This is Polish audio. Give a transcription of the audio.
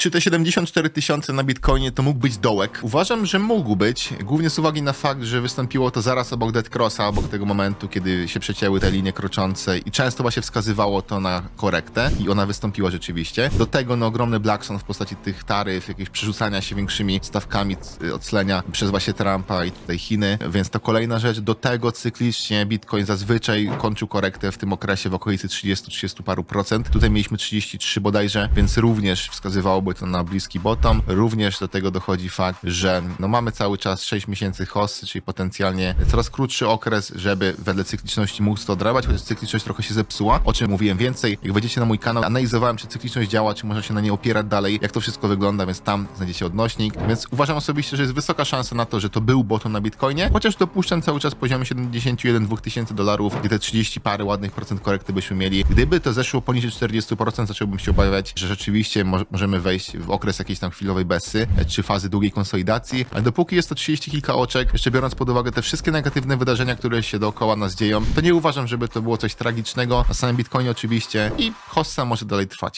Czy te 74 tysiące na Bitcoinie to mógł być dołek? Uważam, że mógł być, głównie z uwagi na fakt, że wystąpiło to zaraz obok Dead Crossa, obok tego momentu, kiedy się przecięły te linie kroczące i często właśnie wskazywało to na korektę i ona wystąpiła rzeczywiście. Do tego no ogromny Blackson w postaci tych taryf, jakiegoś przerzucania się większymi stawkami c- oclenia przez właśnie Trumpa i tutaj Chiny, więc to kolejna rzecz. Do tego cyklicznie Bitcoin zazwyczaj kończył korektę w tym okresie w okolicy 30-30 paru procent. Tutaj mieliśmy 33 bodajże, więc również wskazywałoby to na bliski bottom. Również do tego dochodzi fakt, że no mamy cały czas 6 miesięcy hossy, czyli potencjalnie coraz krótszy okres, żeby wedle cykliczności móc to odrabiać, chociaż cykliczność trochę się zepsuła, o czym mówiłem więcej. Jak wejdziecie na mój kanał, analizowałem, czy cykliczność działa, czy można się na nie opierać dalej, jak to wszystko wygląda, więc tam znajdziecie odnośnik. Więc uważam osobiście, że jest wysoka szansa na to, że to był bottom na Bitcoinie, chociaż dopuszczam cały czas poziomie 71-2 tysięcy dolarów, gdzie te 30 pary ładnych procent korekty byśmy mieli. Gdyby to zeszło poniżej 40%, zacząłbym się obawiać, że rzeczywiście mo- możemy wejść w okres jakiejś tam chwilowej bessy, e, czy fazy długiej konsolidacji, ale dopóki jest to 30 kilka oczek, jeszcze biorąc pod uwagę te wszystkie negatywne wydarzenia, które się dookoła nas dzieją, to nie uważam, żeby to było coś tragicznego. Na samym Bitcoinie oczywiście i hossa może dalej trwać.